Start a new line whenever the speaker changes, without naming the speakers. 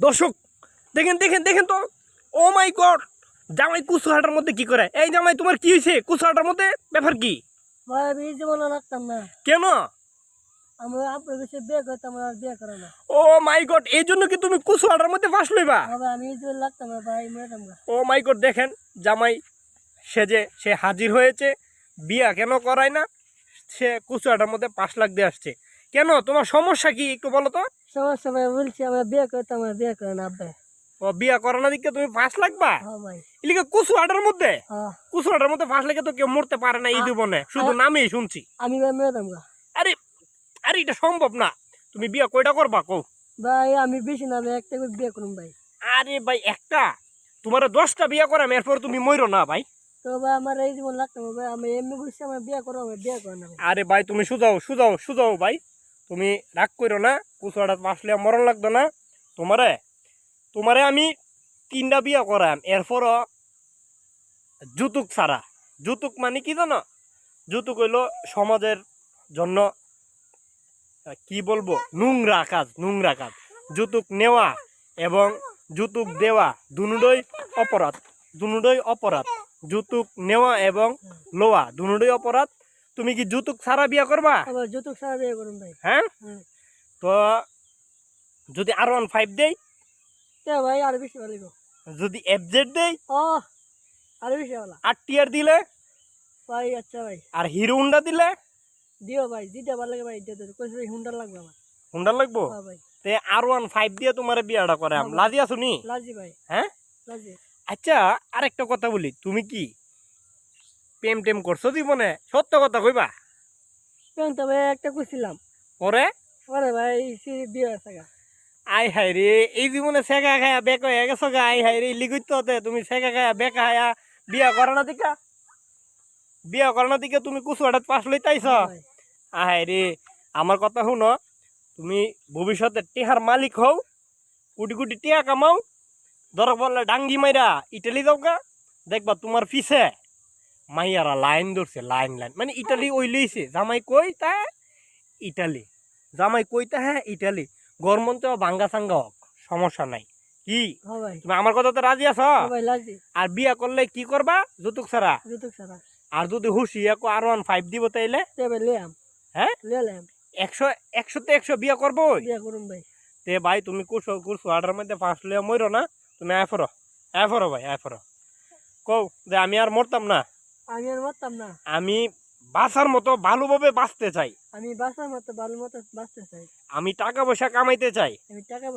দর্শক দেখেন দেখেন দেখেন তো। ও মাই গড জামাই কুচুহাটার মধ্যে কি করে? এই জামাই তোমার কি হয়েছে? কুচুহাটার মধ্যে? ব্যাপার কি?
ভাই আমি এই জীবনে রাখতাম না।
কেন?
আমি আপনার কাছে বিয়ে করতাম আর বিয়ে করে না।
ও মাই গড এই জন্য কি তুমি কুচুহাটার মধ্যে ফাঁস লইবা?
ভাই আমি এই জীবনে রাখতাম না ভাই মেয়েটাম
ও মাই গড দেখেন জামাই সে যে সে হাজির হয়েছে বিয়া কেন করায় না? সে কুচুহাটার মধ্যে পাঁচ লাখ দিয়ে আসছে। কেন? তোমার সমস্যা কি একটু বলো তো?
সমস্যা ভাই বলছি আমার বিয়ে করতাম আর বিয়ে করে না আব্বাই।
ও বিয়া করানোর দিকে তুমি পাঁচ লাখ বা
হ্যাঁ ভাই
এলিকে কুচুহাটার মধ্যে?
হ্যাঁ
কুচুহাটার মধ্যে পাঁচ লাখে তো কেউ মরতে পারে না এই জীবনে। শুধু নামেই শুনছি।
আমি ভাই গা।
আরে আরে এটা সম্ভব না। তুমি বিয়া কয়টা করবা কও?
ভাই আমি বেশি না একটা করে বিয়ে করুন ভাই।
আরে ভাই একটা? তোমার দশটা বিয়া করাম এরপর তুমি মরো না ভাই।
তো ভাই আমার এই জীবন না ভাই। আমি এমনি বলছি আমার বিয়ে আমার বিয়ে করে না
আরে ভাই তুমি সুজাও সুজাও সুজাও ভাই। তুমি রাগ করো না কুচুয়াটা আসলে মরণ লাগতো না। তোমারে তোমারে আমি তিনটা বিয়া করাম, এরপরও যুতুক ছাড়া। যুতুক মানে কি জানো? যুতুক হইল সমাজের জন্য কি বলব? নোংরা কাজ নোংরা কাজ। যুতুক নেওয়া এবং যুতুক দেওয়া দুনুডই অপরাধ দুনুডই অপরাধ। যুতুক নেওয়া এবং লোয়া দুনুডই অপরাধ। তুমি কি যৌতুক ছাড়া বিয়া করবা?
যৌতুক ছাড়া বিয়ে করুন ভাই।
হ্যাঁ? তো যদি আর ওয়ান ফাইভ দেই?
ভাই আর বেশি ভালো
যদি এফজেড দেই?
ও আর বেশি ভালো।
আর টিয়ার দিলে?
ভাই আচ্ছা ভাই।
আর হিরো হুন্ডা দিলে?
দিও ভাই দিতে ভালো লাগে ভাই দিতে কইছে ভাই হুন্ডার লাগবে আমার।
হুন্ডা লাগবো?
হ্যাঁ ভাই।
তে আর ওয়ান ফাইভ দিয়ে তোমার বিয়াটা করে আম লাজি আছো নি
লাজি ভাই।
হ্যাঁ?
লাজি।
আচ্ছা আরেকটা কথা বলি। তুমি কি প্রেম টেম করছ জীবনে? সত্য কথা কইবা।
কেমন তো ভাই একটা কইছিলাম।
পরে?
পরে ভাই সে বিয়ে হয়েছে গা।
আই হাই রে এই জীবনে সেকা খায়া বেক হয়ে গেছো গা। আই হাই রে লিগুইতে হতে তুমি সেকা খায়া বেকা খায়া বিয়া করো না দিকা। বিয়া করো না দিকে তুমি কুচু হঠাৎ পাশ লইতাইছ।
হ্যাঁ ভাই।
আহাই রে আমার কথা শুনো তুমি ভবিষ্যতে টিহার মালিক হও কোটি কোটি টিয়া কামাও ধর বললে ডাঙ্গি মাইরা ইটালি যাও গা। দেখবা তোমার পিছে। মাইয়ারা লাইন ধরছে লাইন লাইন। মানে ইটালি ওই লইছে জামাই কই তা ইটালি। জামাই কই তা হ্যাঁ ইটালি। গরমন্তে ভাঙ্গা সাঙ্গা হোক সমস্যা নাই। কি? তুমি আমার কথাতে রাজি আছো? আর বিয়া করলে কি করবা? যৌতুক ছাড়া। আর যদি হুশি একো আর ওয়ান ফাইভ দিব তাইলে?
তে
হ্যাঁ? একশো একশোতে একশো বিয়া করব
ভাই।
তে ভাই তুমি কুরসো কুরসো আটার মধ্যে পাঁচ লিয়া মরো না। তুমি আয় ফরো আয় ফরো ভাই আয় ফরো কও যে আমি আর মরতাম না।
আমি আর মারতাম না।
আমি বাঁচার মতো ভালোভাবে বাঁচতে চাই।
আমি বাসার মতো ভালো মতো বাঁচতে চাই।
আমি টাকা পয়সা কামাইতে চাই।
আমি টাকা